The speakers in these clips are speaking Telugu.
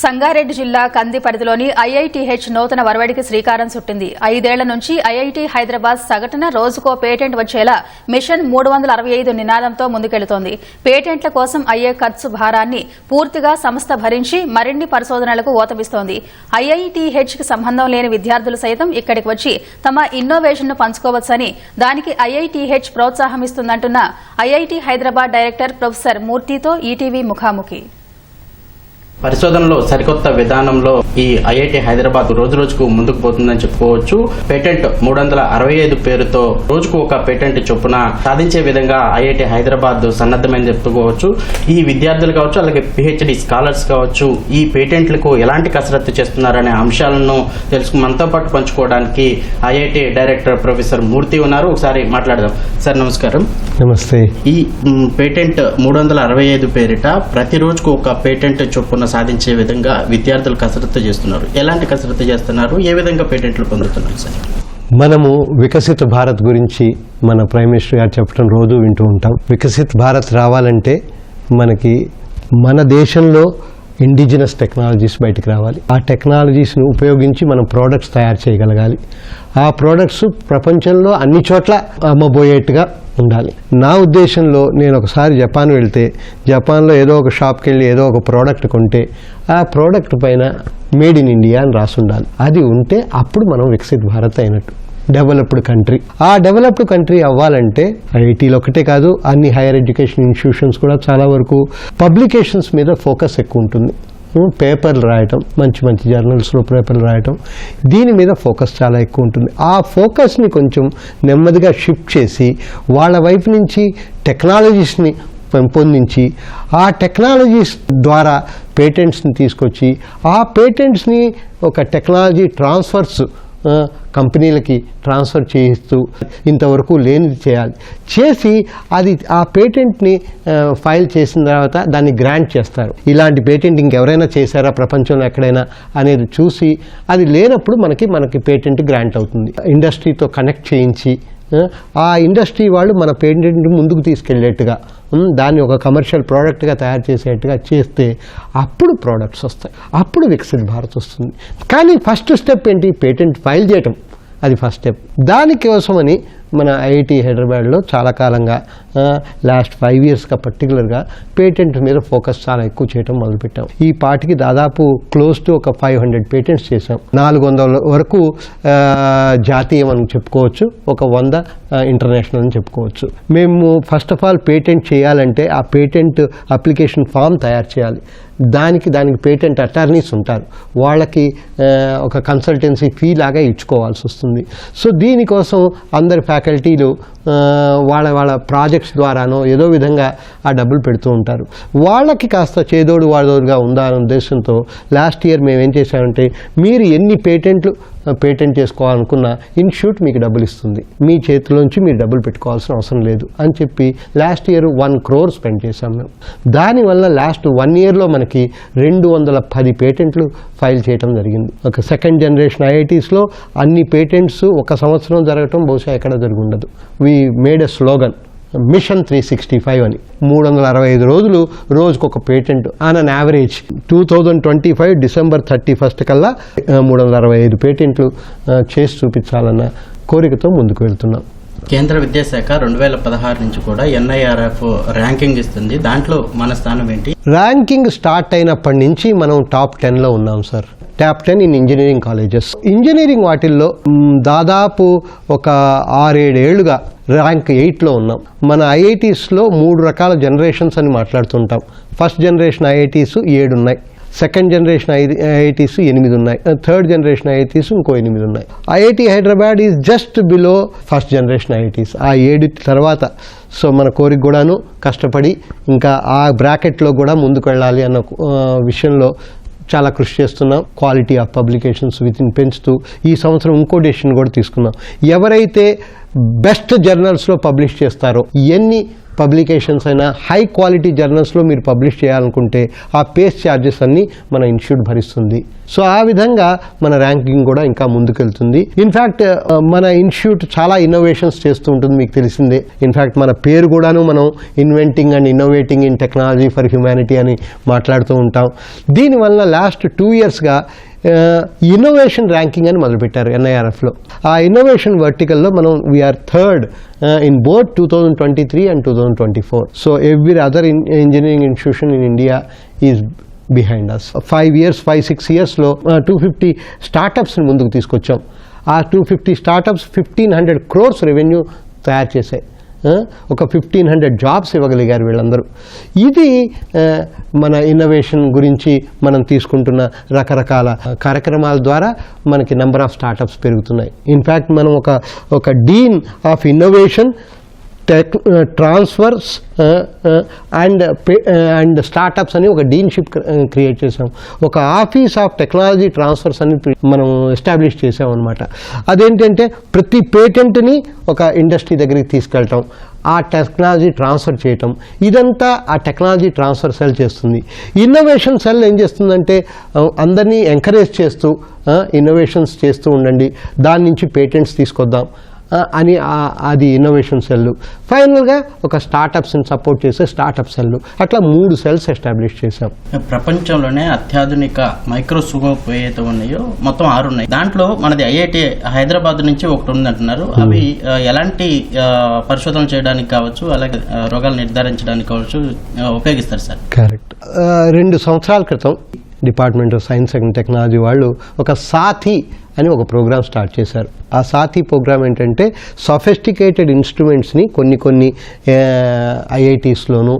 సంగారెడ్డి జిల్లా కంది పరిధిలోని ఐఐటీహెచ్ నూతన వరవడికి శ్రీకారం చుట్టింది. ఐదేళ్ళ నుంచి ఐఐటి హైదరాబాద్ సగటున రోజుకో పేటెంట్ వచ్చేలా మిషన్ మూడు వందల అరవై ఐదు నినాదంతో ముందుకెళుతోంది. పేటెంట్ల కోసం అయ్యే ఖర్చు భారాన్ని పూర్తిగా సంస్థ భరించి మరిన్ని పరిశోధనలకు ఓతమిస్తోంది ఐఐటీహెచ్కి సంబంధం లేని విద్యార్థులు సైతం ఇక్కడికి వచ్చి తమ ఇన్నోవేషన్ను పంచుకోవచ్చని దానికి ఐఐటీహెచ్ ప్రోత్సాహమిస్తుందంటున్న ఐఐటి హైదరాబాద్ డైరెక్టర్ ప్రొఫెసర్ మూర్తితో ఈటీవీ ముఖాముఖి. పరిశోధనలో సరికొత్త విధానంలో ఈ ఐఐటి హైదరాబాద్ రోజు రోజుకు ముందుకు పోతుందని చెప్పుకోవచ్చు. పేటెంట్ మూడు వందల అరవై ఐదు పేరుతో రోజుకు ఒక పేటెంట్ చొప్పున సాధించే విధంగా ఐఐటి హైదరాబాద్ సన్నద్ధమని చెప్పుకోవచ్చు. ఈ విద్యార్థులు కావచ్చు అలాగే పిహెచ్డి స్కాలర్స్ కావచ్చు ఈ పేటెంట్లకు ఎలాంటి కసరత్తు చేస్తున్నారనే అంశాలను తెలుసుకు మనతో పాటు పంచుకోవడానికి ఐఐటి డైరెక్టర్ ప్రొఫెసర్ మూర్తి ఉన్నారు. ఒకసారి మాట్లాడదాం. సార్ నమస్కారం. నమస్తే. ఈ పేటెంట్ మూడు వందల అరవై ఐదు పేరిట ప్రతి రోజుకు ఒక పేటెంట్ చొప్పున సాధించే విధంగా విద్యార్థులు కసరత్తు చేస్తున్నారు. ఎలాంటి కసరత్తు చేస్తున్నారు? ఏ విధంగా పేటెంట్లు పొందుతున్నారు సార్? మనము వికసిత భారత్ గురించి మన ప్రైమ్ మినిస్టర్ గారు చెప్పడం రోజు వింటూ ఉంటాం. వికసిత్ భారత్ రావాలంటే మనకి మన దేశంలో ఇండిజినస్ టెక్నాలజీస్ బయటకు రావాలి. ఆ టెక్నాలజీస్ని ఉపయోగించి మనం ప్రోడక్ట్స్ తయారు చేయగలగాలి. ఆ ప్రోడక్ట్స్ ప్రపంచంలో అన్ని చోట్ల అమ్మబోయేట్టుగా ఉండాలి. నా ఉద్దేశంలో నేను ఒకసారి జపాన్ వెళ్తే జపాన్లో ఏదో ఒక షాప్కి వెళ్ళి ఏదో ఒక ప్రోడక్ట్ కొంటే ఆ ప్రోడక్ట్ పైన మేడ్ ఇన్ ఇండియా అని రాసి ఉండాలి అది ఉంటే అప్పుడు మనం వికసిత్ భారత్ అయినట్టు. Developed country. ఆ డెవలప్డ్ కంట్రీ అవ్వాలంటే ఐఐటీలు ఒకటే కాదు అన్ని హైయర్ ఎడ్యుకేషన్ ఇన్స్టిట్యూషన్స్ కూడా చాలా వరకు పబ్లికేషన్స్ మీద ఫోకస్ ఎక్కువ ఉంటుంది. పేపర్లు రాయటం మంచి మంచి జర్నల్స్లో పేపర్లు రాయటం దీని మీద ఫోకస్ చాలా ఎక్కువ ఉంటుంది. ఆ ఫోకస్ని కొంచెం నెమ్మదిగా షిఫ్ట్ చేసి వాళ్ళ వైపు నుంచి టెక్నాలజీస్ని పెంపొందించి ఆ టెక్నాలజీస్ ద్వారా పేటెంట్స్ని తీసుకొచ్చి ఆ పేటెంట్స్ని ఒక టెక్నాలజీ ట్రాన్స్ఫర్స్ కంపెనీలకి ట్రాన్స్ఫర్ చేయిస్తూ ఇంతవరకు లేనిది చేయాలి. చేసి అది ఆ పేటెంట్ని ఫైల్ చేసిన తర్వాత దాన్ని గ్రాంట్ చేస్తారు. ఇలాంటి పేటెంట్ ఇంకెవరైనా చేశారా? ప్రపంచంలో ఎక్కడైనా అనేది చూసి అది లేనప్పుడు మనకి మనకి పేటెంట్ గ్రాంట్ అవుతుంది. ఇండస్ట్రీతో కనెక్ట్ చేయించి ఆ, ఇండస్ట్రీ వాళ్ళు మన పేటెంట్ ముందుకు తీసుకెళ్ళేట్టుగా దాన్ని ఒక కమర్షియల్ ప్రోడక్ట్గా తయారు చేసేట్టుగా చేస్తే అప్పుడు ప్రోడక్ట్స్ వస్తాయి. అప్పుడు వికసిత్ భారత్ వస్తుంది. కానీ ఫస్ట్ స్టెప్ ఏంటి? పేటెంట్ ఫైల్ చేయటం. అది ఫస్ట్ స్టెప్. దానికోసమని మన ఐఐటి హైదరాబాద్లో చాలా కాలంగా లాస్ట్ ఫైవ్ ఇయర్స్గా పర్టికులర్గా పేటెంట్ మీద ఫోకస్ చాలా ఎక్కువ చేయడం మొదలుపెట్టాం. ఈ పాటికి దాదాపు క్లోజ్ టు ఒక ఫైవ్ హండ్రెడ్ పేటెంట్స్ చేసాం నాలుగు వందల వరకు జాతీయ జాతీయం అని చెప్పుకోవచ్చు ఒక వంద ఇంటర్నేషనల్ అని చెప్పుకోవచ్చు. మేము ఫస్ట్ ఆఫ్ ఆల్ పేటెంట్ చేయాలంటే ఆ పేటెంట్ అప్లికేషన్ ఫామ్ తయారు చేయాలి. దానికి దానికి పేటెంట్ అటార్నీస్ ఉంటారు. వాళ్ళకి ఒక కన్సల్టెన్సీ ఫీ లాగా ఇచ్చుకోవాల్సి వస్తుంది. సో దీనికోసం అందరి ఫ్యాకల్టీలు వాళ్ళ వాళ్ళ ప్రాజెక్ట్స్ ద్వారానో ఏదో విధంగా ఆ డబ్బులు పెడుతూ ఉంటారు. వాళ్ళకి కాస్త చేదోడు వాదోడుగా ఉందా అనే ఉద్దేశంతో లాస్ట్ ఇయర్ మేము ఏం చేశామంటే మీరు ఎన్ని పేటెంట్లు పేటెంట్ చేసుకోవాలనుకున్న ఇన్స్టిట్యూట్ మీకు డబ్బులు ఇస్తుంది. మీ చేతిలోంచి మీరు డబ్బులు పెట్టుకోవాల్సిన అవసరం లేదు అని చెప్పి last year one crore spend చేశాం మేము. దానివల్ల లాస్ట్ వన్ ఇయర్లో మనకి రెండు వందల పది పేటెంట్లు ఫైల్ చేయడం జరిగింది. ఒక సెకండ్ జనరేషన్ ఐఐటీస్లో అన్ని పేటెంట్స్ ఒక సంవత్సరం జరగటం బహుశా ఎక్కడ జరిగి ఉండదు. We made a slogan mission three sixty five అని. మూడు వందల అరవై ఐదు రోజులు రోజుకొక patent. On an average two thousand twenty five December thirty first కల్లా మూడు వందల అరవై ఐదు పేటెంట్లు చేసి చూపించాలన్న కోరికతో ముందుకు వెళ్తున్నాం. కేంద్ర విద్యాశాఖ రెండు వేల పదహారు నుంచి కూడా ఎన్ఐఆర్ఎఫ్ ర్యాంకింగ్ ఇస్తుంది. దాంట్లో మన స్థానం ఏంటి? ర్యాంకింగ్ స్టార్ట్ అయినప్పటి నుంచి మనం టాప్ టెన్లో ఉన్నాం sir. Top ten in engineering colleges. Engineering వాటిల్లో దాదాపు ఒక ఆరేడేళ్ళుగా ర్యాంక్ ఎయిట్లో ఉన్నాం. మన ఐఐటీస్లో మూడు రకాల జనరేషన్స్ అని మాట్లాడుతుంటాం. ఫస్ట్ జనరేషన్ ఐఐటీస్ ఏడు ఉన్నాయి సెకండ్ జనరేషన్ ఐఐటీస్ ఎనిమిది ఉన్నాయి థర్డ్ జనరేషన్ ఐఐటీస్ ఇంకో ఎనిమిది ఉన్నాయి IIT Hyderabad is just below first generation IITs. ఆ ఏడు తర్వాత. సో మన కోరిక కూడాను కష్టపడి ఇంకా ఆ బ్రాకెట్లో కూడా ముందుకు వెళ్ళాలి అన్న విషయంలో చాలా కృషి చేస్తున్నాం. Quality of publications within పెంచుతూ ఈ సంవత్సరం ఇంకో డెసిషన్ కూడా తీసుకున్నాం. ఎవరైతే బెస్ట్ జర్నల్స్లో పబ్లిష్ చేస్తారు. ఎన్ని పబ్లికేషన్స్ అయినా హై క్వాలిటీ జర్నల్స్లో మీరు పబ్లిష్ చేయాలనుకుంటే ఆ పేస్ ఛార్జెస్ అన్ని మన ఇన్స్టిట్యూట్ భరిస్తుంది. సో ఆ విధంగా మన ర్యాంకింగ్ కూడా ఇంకా ముందుకెళ్తుంది. ఇన్ఫ్యాక్ట్ మన ఇన్స్టిట్యూట్ చాలా ఇన్నోవేషన్స్ చేస్తూ ఉంటుంది మీకు తెలిసిందే. ఇన్ఫ్యాక్ట్ మన పేరు కూడాను మనం inventing and innovating in technology for humanity అని మాట్లాడుతూ ఉంటాం. దీనివల్ల లాస్ట్ టూ ఇయర్స్గా ఇన్నోవేషన్ ర్యాంకింగ్ అని మొదలుపెట్టారు ఎన్ఐఆర్ఎఫ్లో ఆ ఇన్నోవేషన్ వర్టికల్లో మనం we are third in both two thousand twenty three and two thousand twenty four so every other engineering institution in India is behind us five years five six ఇయర్స్లో టూ ఫిఫ్టీ స్టార్టప్స్ని ముందుకు తీసుకొచ్చాం. ఆ two fifty startups fifteen hundred crores revenue తయారు చేశాయి. ఒక ఫిఫ్టీన్ హండ్రెడ్ జాబ్స్ ఇవ్వగలిగారు వీళ్ళందరూ. ఇది మన ఇన్నోవేషన్ గురించి మనం తీసుకుంటున్న రకరకాల కార్యక్రమాల ద్వారా మనకి నెంబర్ ఆఫ్ స్టార్టప్స్ పెరుగుతున్నాయి. ఇన్ఫ్యాక్ట్ మనం ఒక ఒక dean of innovation tech transfers and and startups అని ఒక డీన్షిప్ క్రియేట్ చేసాం ఒక ఆఫీస్ ఆఫ్ టెక్నాలజీ ట్రాన్స్ఫర్స్ అని మనం ఎస్టాబ్లిష్ చేసాం అనమాట అదేంటంటే ప్రతి పేటెంట్ని ఒక ఇండస్ట్రీ దగ్గరికి తీసుకెళ్ళటం ఆ టెక్నాలజీ ట్రాన్స్ఫర్ చేయటం. ఇదంతా ఆ టెక్నాలజీ ట్రాన్స్ఫర్ సెల్ చేస్తుంది. ఇన్నోవేషన్ సెల్ ఏం చేస్తుందంటే అందరినీ ఎంకరేజ్ చేస్తూ ఇన్నోవేషన్స్ చేస్తూ ఉండండి. దాని నుంచి పేటెంట్స్ తీసుకొద్దాం. అని అది ఇన్నోవేషన్ సెల్ ఫైనల్గా ఒక స్టార్టప్స్ని సపోర్ట్ చేసే స్టార్టప్ సెల్ అట్లా మూడు సెల్స్ ఎస్టాబ్లిష్ చేశాం. ప్రపంచంలోనే అత్యాధునిక మైక్రోస్కోప్ ఏవైతే ఉన్నాయో మొత్తం ఆరు ఉన్నాయి. దాంట్లో మనది ఐఐటి హైదరాబాద్ నుంచి ఒకటి ఉందంటున్నారు. అవి ఆ, ఎలాంటి ఆ, పరిశోధనలు చేయడానికి కావచ్చు అలాగే రోగాలు నిర్ధారించడానికి కావచ్చు ఉపయోగిస్తారు సార్? కరెక్ట్ రెండు సంవత్సరాల క్రితం department of science and technology వాళ్ళు ఒక సాథి అని ఒక ప్రోగ్రామ్ స్టార్ట్ చేశారు. ఆ సాథి ప్రోగ్రామ్ ఏంటంటే సఫెస్టికేటెడ్ ఇన్స్ట్రుమెంట్స్ని కొన్ని కొన్ని ఐఐటీస్లోను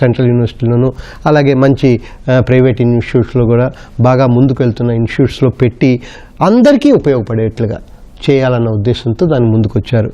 సెంట్రల్ యూనివర్సిటీలోను అలాగే మంచి ప్రైవేట్ ఇన్స్టిట్యూట్స్లో కూడా బాగా ముందుకు వెళ్తున్న ఇన్స్టిట్యూట్స్లో పెట్టి అందరికీ ఉపయోగపడేట్లుగా చేయాలన్న ఉద్దేశంతో దాన్ని ముందుకొచ్చారు.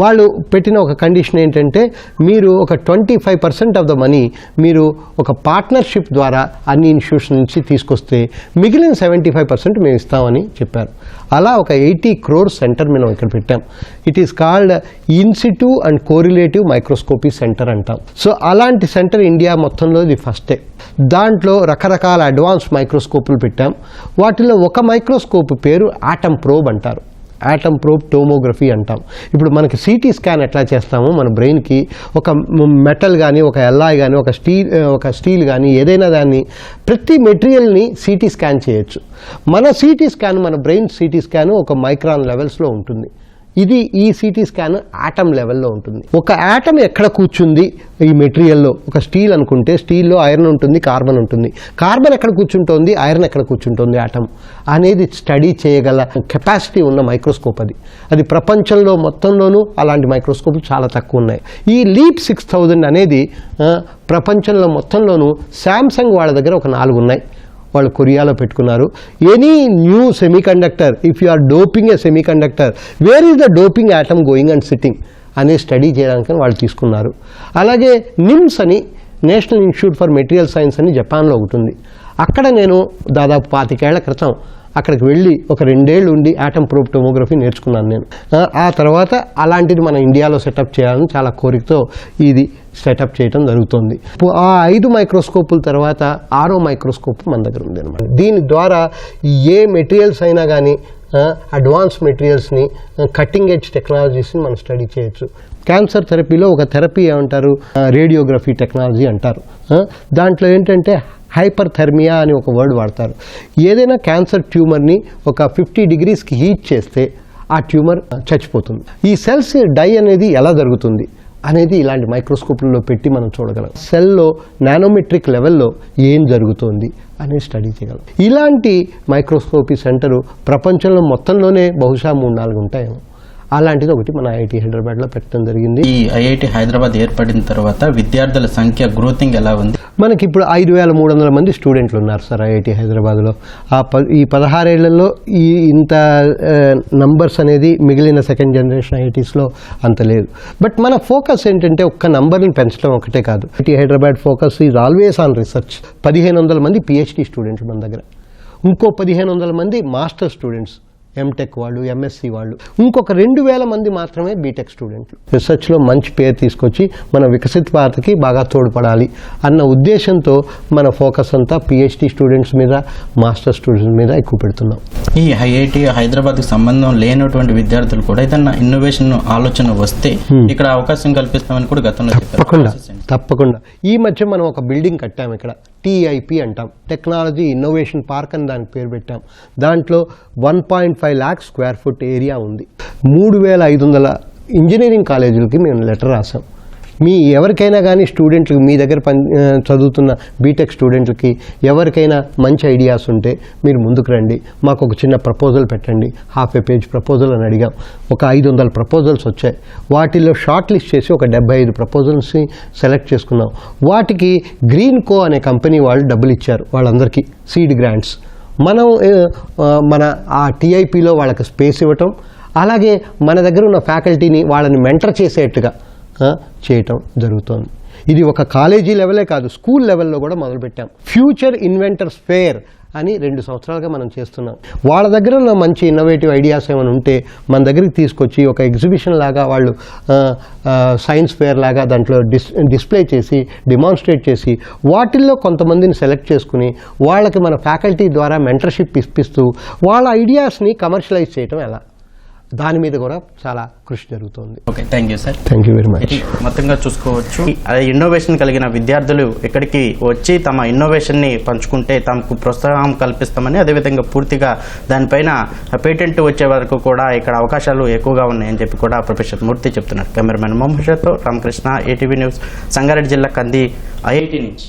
వాళ్ళు పెట్టిన ఒక కండిషన్ ఏంటంటే మీరు ఒక twenty five percent of the money మీరు ఒక పార్ట్నర్షిప్ ద్వారా అన్ని ఇన్స్టిట్యూషన్ నుంచి తీసుకొస్తే మిగిలిన సెవెంటీ ఫైవ్ పర్సెంట్ మేము ఇస్తామని చెప్పారు. అలా ఒక ఎయిటీ క్రోర్ సెంటర్ మనం ఇక్కడ పెట్టాం. It is called in situ and correlative microscopy centre అంటాం. సో అలాంటి సెంటర్ ఇండియా మొత్తంలో ఇది ఫస్టే దాంట్లో రకరకాల అడ్వాన్స్ మైక్రోస్కోపులు పెట్టాం. వాటిలో ఒక మైక్రోస్కోప్ పేరు ఆటమ్ ప్రోబ్ అంటారు. యాటమ్ ప్రోబ్ టోమోగ్రఫీ అంటాం. ఇప్పుడు మనకి సిటీ స్కాన్ ఎట్లా చేస్తామో మన బ్రెయిన్కి ఒక మెటల్ కానీ ఒక ఎల్ఐ కానీ ఒక స్టీల్ ఒక స్టీల్ కానీ ఏదైనా దాన్ని ప్రతి మెటీరియల్ని సిటీ స్కాన్ చేయొచ్చు. మన సిటీ స్కాన్ మన బ్రెయిన్ సిటీ స్కాన్ ఒక మైక్రాన్ లెవెల్స్లో ఉంటుంది. ఇది ఈ సిటీ స్కాన్ ఆటమ్ లెవెల్లో ఉంటుంది. ఒక ఆటమ్ ఎక్కడ కూర్చుంది? ఈ మెటీరియల్లో ఒక స్టీల్ అనుకుంటే స్టీల్లో ఐరన్ ఉంటుంది కార్బన్ ఉంటుంది. కార్బన్ ఎక్కడ కూర్చుంటోంది? ఐరన్ ఎక్కడ కూర్చుంటోంది ఆటమ్ అనేది స్టడీ చేయగల కెపాసిటీ ఉన్న మైక్రోస్కోప్ అది. అది ప్రపంచంలో మొత్తంలోనూ అలాంటి మైక్రోస్కోప్లు చాలా తక్కువ ఉన్నాయి. ఈ లీప్ సిక్స్ థౌజండ్ అనేది ప్రపంచంలో మొత్తంలోనూ శాంసంగ్ వాళ్ళ దగ్గర ఒక నాలుగు ఉన్నాయి. వాళ్ళు కొరియాలో పెట్టుకున్నారు. Any new semiconductor if you are doping a semiconductor where is the doping atom going and sitting అనే స్టడీ చేయడానికి వాళ్ళు తీసుకున్నారు. అలాగే నిమ్స్ అని national institute for material science అని జపాన్లో ఒకటి ఉంది. అక్కడ నేను దాదాపు పాతికేళ్ళ క్రితం అక్కడికి వెళ్ళి ఒక రెండేళ్ళు ఉండి ఆటమ్ ప్రూఫ్ టోమోగ్రఫీ నేర్చుకున్నాను నేను. ఆ, తర్వాత అలాంటిది మన ఇండియాలో సెటప్ చేయాలని చాలా కోరికతో ఇది సెటప్ చేయడం జరుగుతుంది. ఆ ఐదు మైక్రోస్కోపుల తర్వాత ఆరో మైక్రోస్కోప్ మన దగ్గర ఉంది అనమాట దీని ద్వారా ఏ మెటీరియల్స్ అయినా కానీ అడ్వాన్స్ మెటీరియల్స్ని కటింగ్ ఎడ్జ్ టెక్నాలజీస్ని మనం స్టడీ చేయొచ్చు. క్యాన్సర్ థెరపీలో ఒక థెరపీ ఏమంటారు? రేడియోగ్రఫీ టెక్నాలజీ అంటారు. దాంట్లో ఏంటంటే హైపర్ థెర్మియా అని ఒక వర్డ్ వాడతారు. ఏదైనా క్యాన్సర్ ట్యూమర్ని ఒక ఫిఫ్టీ డిగ్రీస్కి హీట్ చేస్తే ఆ ట్యూమర్ చచ్చిపోతుంది. ఈ సెల్స్ డై అనేది ఎలా జరుగుతుంది అనేది ఇలాంటి మైక్రోస్కోప్లలో పెట్టి మనం చూడగలం. సెల్లో నానోమెట్రిక్ లెవెల్లో ఏం జరుగుతోంది అనేది స్టడీ చేయగలం. ఇలాంటి మైక్రోస్కోపీ సెంటరు ప్రపంచంలో మొత్తంలోనే బహుశా మూడు నాలుగు ఉంటాయేమో. అలాంటిది ఒకటి మన ఐఐటి హైదరాబాద్లో పెట్టడం జరిగింది. ఈ ఐఐటి హైదరాబాద్ ఏర్పడిన తర్వాత విద్యార్థుల సంఖ్య గ్రోతింగ్ ఎలా ఉంది? మనకి ఇప్పుడు ఐదు వేల మూడు వందల మంది స్టూడెంట్లు ఉన్నారు సార్ ఐఐటి హైదరాబాద్లో. ఆ ప ఈ పదహారేళ్ళలో ఈ ఇంత నంబర్స్ అనేది మిగిలిన సెకండ్ జనరేషన్ ఐఐటీస్లో అంత లేదు. బట్ మన ఫోకస్ ఏంటంటే ఒక్క నంబర్ని పెంచడం ఒకటే కాదు. IIT Hyderabad focus is always on research పదిహేను వందల మంది పిహెచ్డి స్టూడెంట్స్ మన దగ్గర. ఇంకో పదిహేను వందల మంది మాస్టర్ స్టూడెంట్స్ ఎంటెక్ వాళ్ళు ఎంఎస్సి వాళ్ళు. ఇంకొక రెండు వేల మంది మాత్రమే బీటెక్ స్టూడెంట్లు రీసెర్చ్లో మంచి పేరు తీసుకొచ్చి మన వికసిత్ భారత్కి బాగా తోడ్పడాలి అన్న ఉద్దేశంతో మన ఫోకస్ అంతా పిహెచ్డి స్టూడెంట్స్ మీద మాస్టర్ స్టూడెంట్స్ మీద ఎక్కువ పెడుతున్నాం. ఈ ఐఐటి హైదరాబాద్కి సంబంధం లేనటువంటి విద్యార్థులు కూడా ఏదన్నా ఇన్నోవేషన్ ఆలోచన వస్తే ఇక్కడ అవకాశం కల్పిస్తామని కూడా గతంలో తప్పకుండా తప్పకుండా. ఈ మధ్య మనం ఒక బిల్డింగ్ కట్టాం ఇక్కడ. టీఐపి అంటాం. టెక్నాలజీ ఇన్నోవేషన్ పార్క్ అని దానికి పేరు పెట్టాం. దాంట్లో one point five lakhs square foot area ఉంది. మూడు వేల ఐదు వందల ఇంజనీరింగ్ కాలేజీలకి మేము లెటర్ రాసాం. మీ ఎవరికైనా కానీ స్టూడెంట్లకు మీ దగ్గర పని చదువుతున్న బీటెక్ స్టూడెంట్లకి ఎవరికైనా మంచి ఐడియాస్ ఉంటే మీరు ముందుకు రండి. మాకు ఒక చిన్న ప్రపోజల్ పెట్టండి. హాఫ్ ఏ పేజ్ ప్రపోజల్ అని అడిగాం. ఒక ఐదు వందల ప్రపోజల్స్ వచ్చాయి. వాటిలో షార్ట్ లిస్ట్ చేసి ఒక డెబ్బై ఐదు ప్రపోజల్స్ని సెలెక్ట్ చేసుకున్నాం. వాటికి గ్రీన్ కో అనే కంపెనీ వాళ్ళు డబ్బులు ఇచ్చారు వాళ్ళందరికీ సీడ్ గ్రాంట్స్ మనం మన ఆ టీఐపీలో వాళ్ళకి స్పేస్ ఇవ్వటం అలాగే మన దగ్గర ఉన్న ఫ్యాకల్టీని వాళ్ళని మెంటర్ చేసేట్టుగా చేయటం జరుగుతోంది. ఇది ఒక కాలేజీ లెవెలే కాదు స్కూల్ లెవెల్లో కూడా మొదలుపెట్టాం. ఫ్యూచర్ ఇన్వెంటర్స్ ఫేర్ అని రెండు సంవత్సరాలుగా మనం చేస్తున్నాం. వాళ్ళ దగ్గర ఉన్న మంచి ఇన్నోవేటివ్ ఐడియాస్ ఏమైనా ఉంటే మన దగ్గరికి తీసుకొచ్చి ఒక ఎగ్జిబిషన్ లాగా వాళ్ళు సైన్స్ ఫేర్ లాగా దాంట్లో డిస్ డిస్ప్లే చేసి డిమాన్స్ట్రేట్ చేసి వాటిల్లో కొంతమందిని సెలెక్ట్ చేసుకుని వాళ్ళకి మన ఫ్యాకల్టీ ద్వారా మెంటర్షిప్ ఇప్పిస్తూ వాళ్ళ ఐడియాస్ని కమర్షియలైజ్ చేయటం ఎలా? దాని మీద కూడా చాలా కృషి జరుగుతోంది. Okay thank you sir thank you very much మొత్తంగా చూసుకోవచ్చు. అదే ఇన్నోవేషన్ కలిగిన విద్యార్థులు ఇక్కడికి వచ్చి తమ ఇన్నోవేషన్ని పంచుకుంటే తమకు ప్రోత్సాహం కల్పిస్తామని అదేవిధంగా పూర్తిగా దానిపైన పేటెంట్ వచ్చే వరకు కూడా ఇక్కడ అవకాశాలు ఎక్కువగా ఉన్నాయని చెప్పి కూడా ప్రొఫెసర్ మూర్తి చెప్తున్నారు. కెమెరామెన్ షాతో రామకృష్ణ ఏటీవీ న్యూస్ సంగారెడ్డి జిల్లా కంది ఐఐటి నుంచి.